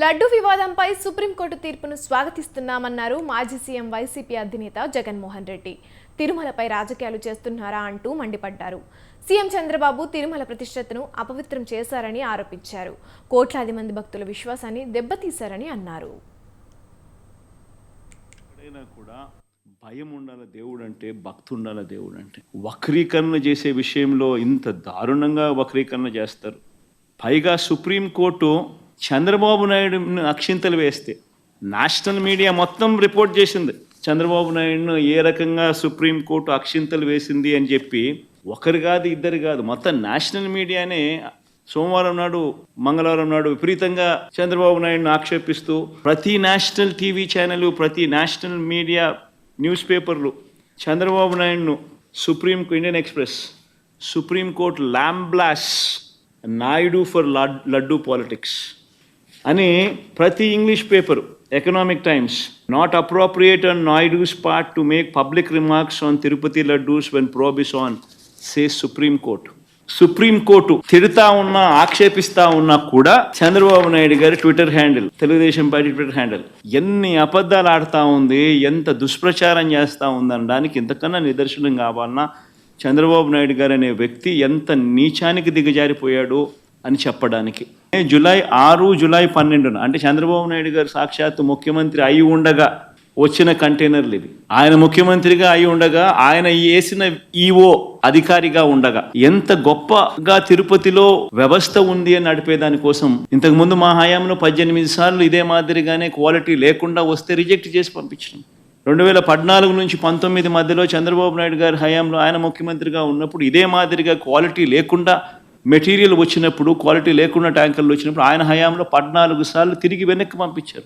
లడ్డు వివాదంపై సుప్రీంకోర్టు తీర్పును స్వాగతిస్తున్నామన్నారు మాజీ సీఎం వైసీపీ అధినేత జగన్మోహన్ రెడ్డి. తిరుమలపై రాజకీయాలు చేస్తున్నారా అంటూ మండిపడ్డారు. సీఎం చంద్రబాబు తిరుమల ప్రతిష్టతను అపవిత్రం చేశారని ఆరోపించారు. కోట్లాది మంది భక్తుల విశ్వాసాన్ని దెబ్బతీశారని అన్నారు. కూడా భయం ఉండాల దేవుడు అంటే భక్తి ఉండాల దేవుడు అంటే వక్రీకరణ చేసే విషయంలో ఇంత దారుణంగా వక్రీకరణ చేస్తారు. పైగా సుప్రీంకోర్టు చంద్రబాబు నాయుడుని అక్షింతలు వేస్తే నేషనల్ మీడియా మొత్తం రిపోర్ట్ చేసింది. చంద్రబాబు నాయుడును ఏ రకంగా సుప్రీంకోర్టు అక్షింతలు వేసింది అని చెప్పి ఒకరు కాదు ఇద్దరు కాదు మొత్తం నేషనల్ మీడియానే సోమవారం నాడు మంగళవారం నాడు విపరీతంగా చంద్రబాబు నాయుడును ఆక్షేపిస్తూ ప్రతి నేషనల్ టీవీ ఛానల్ ప్రతి నేషనల్ మీడియా న్యూస్ పేపర్లు Chandrababu నాయుడును supreme Indian Express supreme court lambasts Naidu for laddu politics. అని ప్రతి English paper Economic Times not appropriate and Naidu's part to make public remarks on Tirupati laddoos when probes on say supreme court supreme court తిడతా ఉన్నా ఆక్షేపిస్తా ఉన్నా కూడా చంద్రబాబు నాయుడు గారి Twitter handle Telugu Desam party Twitter handle ఎన్ని అబద్ధాలు ఆడుతా ఉంది ఎంత దుష్ప్రచారం చేస్తూ ఉందనడానికి ఇంతకన్నా నిదర్శనం కావాలన్నా చంద్రబాబు నాయుడు గారు అనే వ్యక్తి ఎంత నీచానికి దిగజారిపోయాడు అని చెప్పడానికి. జూలై ఆరు జులై పన్నెండున అంటే చంద్రబాబు నాయుడు గారు సాక్షాత్తు ముఖ్యమంత్రి అయి ఉండగా వచ్చిన కంటైనర్లు ఇవి. ఆయన ముఖ్యమంత్రిగా అయి ఉండగా ఆయన వేసిన ఈఓ అధికారిగా ఉండగా ఎంత గొప్పగా తిరుపతిలో వ్యవస్థ ఉంది అని నడిపేదాని కోసం ఇంతకుముందు మా హయాంలో పద్దెనిమిది సార్లు ఇదే మాదిరిగానే క్వాలిటీ లేకుండా వస్తే రిజెక్ట్ చేసి పంపించడం. రెండు వేల పద్నాలుగు నుంచి పంతొమ్మిది మధ్యలో చంద్రబాబు నాయుడు గారి హయాంలో ఆయన ముఖ్యమంత్రిగా ఉన్నప్పుడు ఇదే మాదిరిగా క్వాలిటీ లేకుండా మెటీరియల్ వచ్చినప్పుడు క్వాలిటీ లేకుండా ట్యాంకర్లు వచ్చినప్పుడు ఆయన హయాంలో పద్నాలుగు సార్లు తిరిగి వెనక్కి పంపించారు.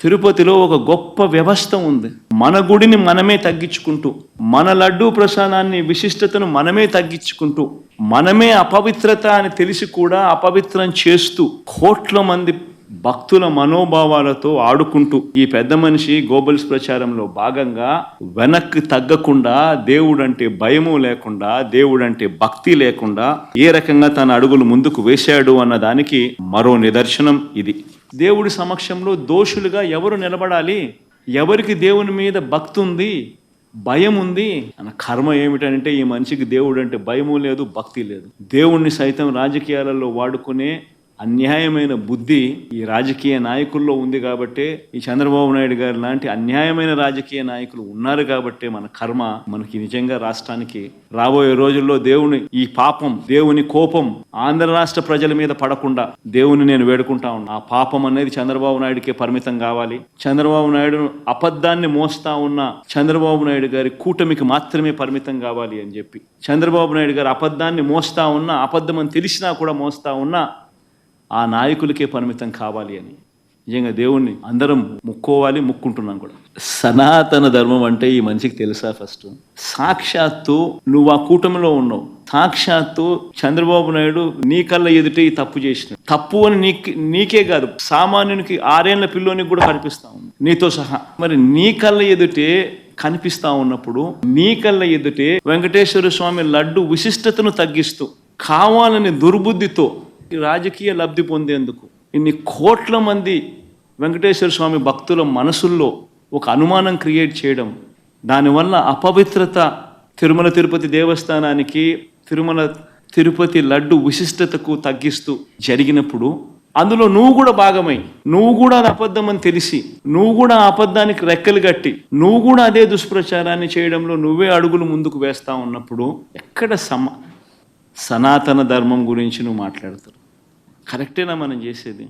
తిరుపతిలో ఒక గొప్ప వ్యవస్థ ఉంది. మన గుడిని మనమే తగ్గించుకుంటూ మన లడ్డూ ప్రసాదాన్ని విశిష్టతను మనమే తగ్గించుకుంటూ మనమే అపవిత్రత అని తెలిసి కూడా అపవిత్రం చేస్తూ కోట్ల మంది భక్తుల మనోభావాలతో ఆడుకుంటూ ఈ పెద్ద మనిషి గోబల్స్ ప్రచారంలో భాగంగా వెనక్కి తగ్గకుండా దేవుడంటే భయము లేకుండా దేవుడంటే భక్తి లేకుండా ఏ రకంగా తన అడుగులు ముందుకు వేశాడు అన్న దానికి మరో నిదర్శనం ఇది. దేవుడి సమక్షంలో దోషులుగా ఎవరు నిలబడాలి? ఎవరికి దేవుని మీద భక్తి ఉంది? భయం ఉంది? అన్న కర్మ ఏమిటంటే ఈ మనిషికి దేవుడు అంటే భయము లేదు భక్తి లేదు. దేవుణ్ణి సైతం రాజకీయాలలో వాడుకునే అన్యాయమైన బుద్ధి ఈ రాజకీయ నాయకుల్లో ఉంది కాబట్టే ఈ చంద్రబాబు నాయుడు గారు లాంటి అన్యాయమైన రాజకీయ నాయకులు ఉన్నారు కాబట్టే మన కర్మ మనకి నిజంగా రాష్ట్రానికి రాబోయే రోజుల్లో దేవుని ఈ పాపం దేవుని కోపం ఆంధ్ర రాష్ట్ర ప్రజల మీద పడకుండా దేవుని నేను వేడుకుంటా ఉన్నా. ఆ పాపం అనేది చంద్రబాబు నాయుడుకే పరిమితం కావాలి. చంద్రబాబు నాయుడు అబద్ధాన్ని మోస్తా ఉన్న చంద్రబాబు నాయుడు గారి కూటమికి మాత్రమే పరిమితం కావాలి అని చెప్పి. చంద్రబాబు నాయుడు గారు అబద్ధాన్ని మోస్తా ఉన్నా అబద్ధం అని తెలిసినా కూడా మోస్తా ఉన్నా ఆ నాయకులకే పరిమితం కావాలి అని. నిజంగా దేవుణ్ణి అందరం ముక్కోవాలి ముక్కుంటున్నాం కూడా. సనాతన ధర్మం అంటే ఈ మనిషికి తెలుసా ఫస్ట్? సాక్షాత్తు నువ్వు ఆ కూటమిలో ఉన్నావు. సాక్షాత్తు చంద్రబాబు నాయుడు నీ కళ్ళ ఎదుటే ఈ తప్పు చేసిన. తప్పు అని నీకు నీకే కాదు సామాన్యునికి ఆరేళ్ళ పిల్లోనికి కూడా కనిపిస్తా ఉంది. నీతో సహా. మరి నీ కళ్ళ ఎదుటే కనిపిస్తా ఉన్నప్పుడు నీ కళ్ళ ఎదుటే వెంకటేశ్వర స్వామి లడ్డు విశిష్టతను తగ్గిస్తూ కావాలని దుర్బుద్ధితో రాజకీయ లబ్ధి పొందేందుకు ఇన్ని కోట్ల మంది వెంకటేశ్వర స్వామి భక్తుల మనసుల్లో ఒక అనుమానం క్రియేట్ చేయడం దానివల్ల అపవిత్రత తిరుమల తిరుపతి దేవస్థానానికి తిరుమల తిరుపతి లడ్డు విశిష్టతకు తగ్గిస్తూ జరిగినప్పుడు అందులో నువ్వు కూడా భాగమై నువ్వు కూడా అది అబద్ధం అని తెలిసి నువ్వు కూడా ఆ అబద్ధానికి రెక్కలు కట్టి నువ్వు కూడా అదే దుష్ప్రచారాన్ని చేయడంలో నువ్వే అడుగులు ముందుకు వేస్తా ఉన్నప్పుడు ఎక్కడ సమ సనాతన ధర్మం గురించి నువ్వు మాట్లాడతారు కరెక్టేనా మనం చేసేది?